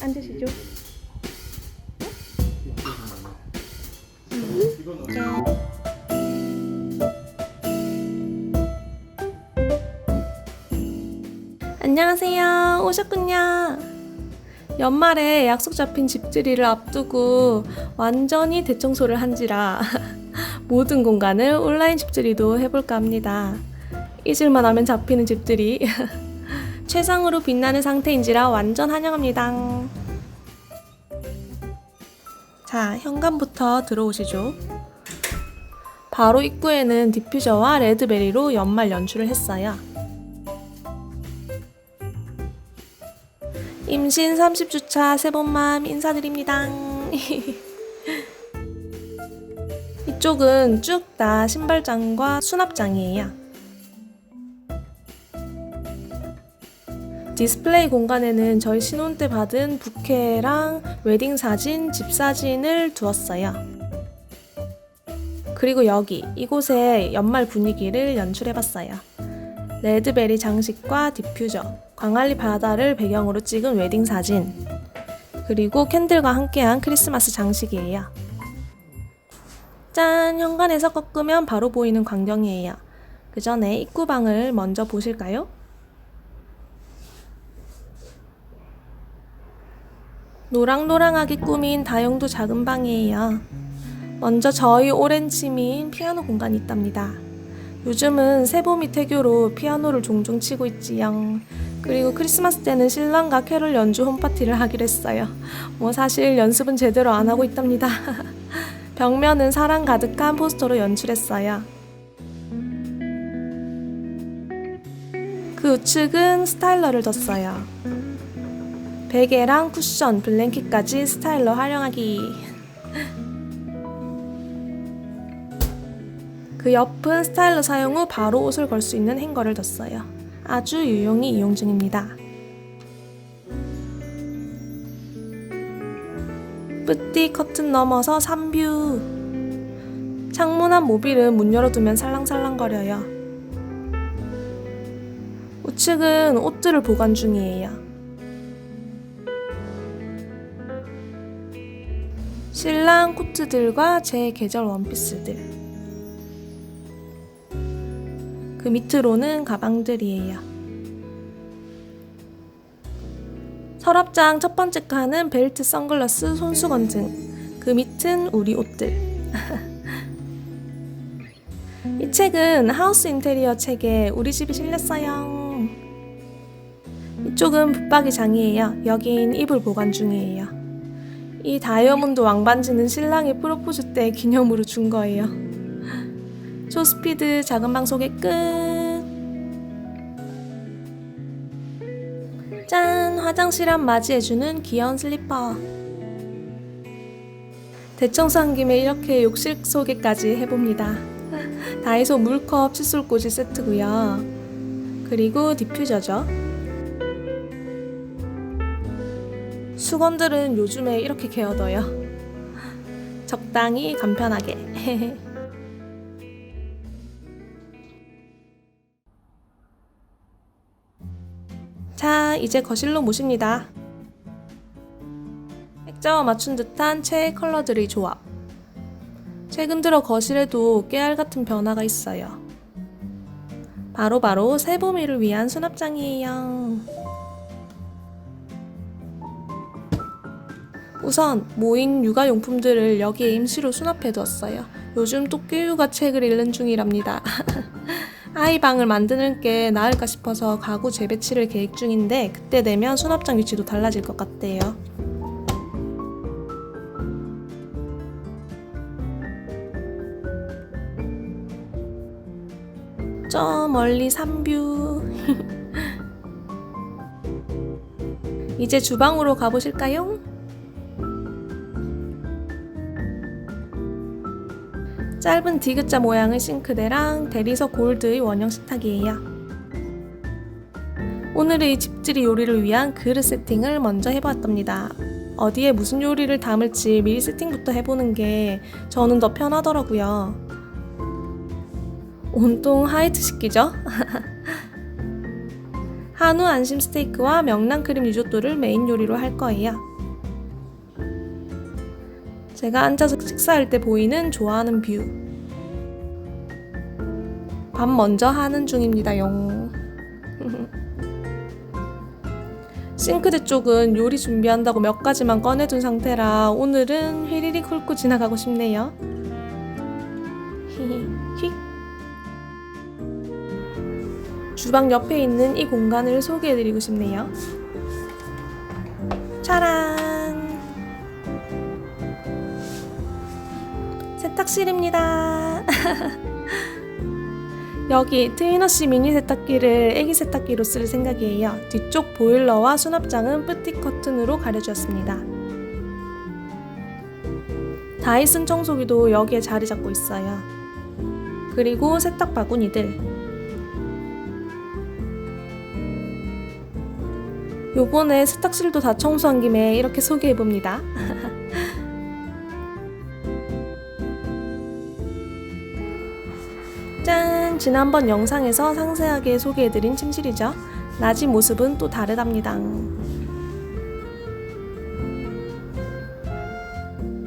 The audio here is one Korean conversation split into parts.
앉으시죠. 안녕하세요. 오셨군요. 연말에 약속 잡힌 집들이를 앞두고 완전히 대청소를 한지라 모든 공간을 온라인 집들이도 해볼까 합니다. 잊을만 하면 잡히는 집들이 최상으로 빛나는 상태인지라 완전 환영합니다. 자, 현관부터 들어오시죠. 바로 입구에는 디퓨저와 레드베리로 연말 연출을 했어요. 임신 30주차 새봄맘 인사드립니다. 이쪽은 쭉 다 신발장과 수납장이에요. 디스플레이 공간에는 저희 신혼 때 받은 부케랑 웨딩 사진, 집 사진을 두었어요. 그리고 여기 이곳에 연말 분위기를 연출해봤어요. 레드베리 장식과 디퓨저, 광안리 바다를 배경으로 찍은 웨딩 사진, 그리고 캔들과 함께한 크리스마스 장식이에요. 짠! 현관에서 꺾으면 바로 보이는 광경이에요. 그 전에 입구방을 먼저 보실까요? 노랑노랑하게 꾸민 다용도 작은 방이에요. 먼저 저희 오랜 취미인 피아노 공간이 있답니다. 요즘은 세봄이 태교로 피아노를 종종 치고 있지요. 그리고 크리스마스 때는 신랑과 캐롤 연주 홈파티를 하기로 했어요. 뭐 사실 연습은 제대로 안 하고 있답니다. 벽면은 사랑 가득한 포스터로 연출했어요. 그 우측은 스타일러를 뒀어요. 베개랑 쿠션, 블랭킷까지 스타일러 활용하기. 그 옆은 스타일러 사용 후 바로 옷을 걸 수 있는 행거를 뒀어요. 아주 유용히 이용 중입니다. 뿌띠 커튼 넘어서 3뷰. 창문 앞 모빌은 문 열어두면 살랑살랑거려요. 우측은 옷들을 보관 중이에요. 신랑 코트들과 제 계절 원피스들. 그 밑으로는 가방들이에요. 서랍장 첫 번째 칸은 벨트, 선글라스, 손수건 등. 그 밑은 우리 옷들. 이 책은 하우스 인테리어 책에 우리 집이 실렸어요. 이쪽은 붙박이 장이에요. 여긴 이불 보관 중이에요. 이 다이아몬드 왕반지는 신랑이 프로포즈 때 기념으로 준 거예요. 초스피드 작은 방 소개 끝. 짠! 화장실 앞 맞이해주는 귀여운 슬리퍼. 대청소한 김에 이렇게 욕실 소개까지 해봅니다. 다이소 물컵 칫솔꽂이 세트고요. 그리고 디퓨저죠. 수건들은 요즘에 이렇게 개어둬요. 적당히 간편하게. 자, 이제 거실로 모십니다. 액자와 맞춘 듯한 채의 컬러들의 조합. 최근 들어 거실에도 깨알 같은 변화가 있어요. 바로바로 새봄이를 위한 수납장이에요. 우선 모인 육아용품들을 여기에 임시로 수납해 두었어요. 요즘 토끼 육아 책을 읽는 중이랍니다. 아이 방을 만드는 게 나을까 싶어서 가구 재배치를 계획 중인데 그때 되면 수납장 위치도 달라질 것 같대요. 저 멀리 삼뷰. 이제 주방으로 가보실까요? 짧은 디귿자 모양의 싱크대랑 대리석 골드의 원형 식탁이에요. 오늘의 집들이 요리를 위한 그릇 세팅을 먼저 해보았답니다. 어디에 무슨 요리를 담을지 미리 세팅부터 해보는 게 저는 더 편하더라고요. 온통 하이트 식기죠? 한우 안심 스테이크와 명란 크림 리조또를 메인 요리로 할 거예요. 제가 앉아서 식사할 때 보이는 좋아하는 뷰. 밥 먼저 하는 중입니다, 용. 싱크대 쪽은 요리 준비한다고 몇 가지만 꺼내둔 상태라 오늘은 휘리릭 훑고 지나가고 싶네요. 히히. 주방 옆에 있는 이 공간을 소개해드리고 싶네요. 짜란! 세탁실입니다. 여기 트위너씨 미니 세탁기를 애기 세탁기로 쓸 생각이에요. 뒤쪽 보일러와 수납장은 뿌띠 커튼으로 가려주었습니다. 다이슨 청소기도 여기에 자리 잡고 있어요. 그리고 세탁 바구니들. 요번에 세탁실도 다 청소한 김에 이렇게 소개해봅니다. 지난번 영상에서 상세하게 소개해드린 침실이죠. 낮이 모습은 또 다르답니다.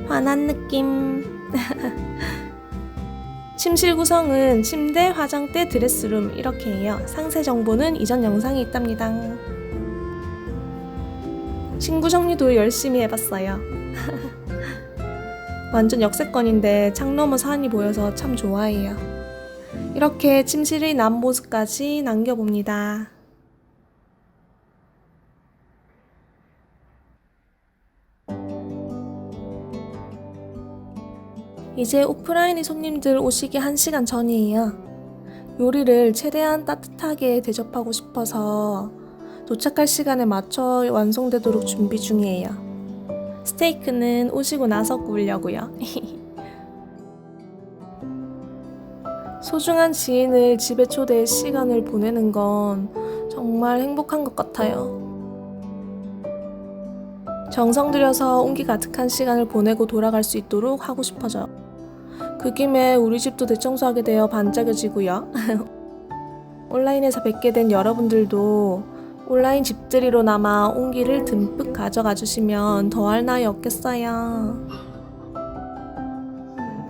환한 느낌. 침실 구성은 침대, 화장대, 드레스룸 이렇게 해요. 상세 정보는 이전 영상에 있답니다. 친구 정리도 열심히 해봤어요. 완전 역세권인데 창 너머 산이 보여서 참 좋아해요. 이렇게 침실의 남모습까지 남겨봅니다. 이제 오프라인의 손님들 오시기 1시간 전이에요. 요리를 최대한 따뜻하게 대접하고 싶어서 도착할 시간에 맞춰 완성되도록 준비 중이에요. 스테이크는 오시고 나서 구우려고요. 소중한 지인을 집에 초대해 시간을 보내는 건 정말 행복한 것 같아요. 정성 들여서 온기 가득한 시간을 보내고 돌아갈 수 있도록 하고 싶어져요. 그 김에 우리 집도 대청소하게 되어 반짝여지고요. 온라인에서 뵙게 된 여러분들도 온라인 집들이로나마 온기를 듬뿍 가져가 주시면 더할 나위 없겠어요.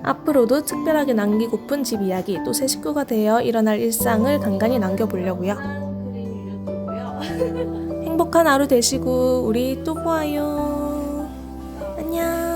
앞으로도 특별하게 남기고픈 집 이야기 또 새 식구가 되어 일어날 일상을 간간히 남겨보려고요. 행복한 하루 되시고 우리 또 보아요. 안녕.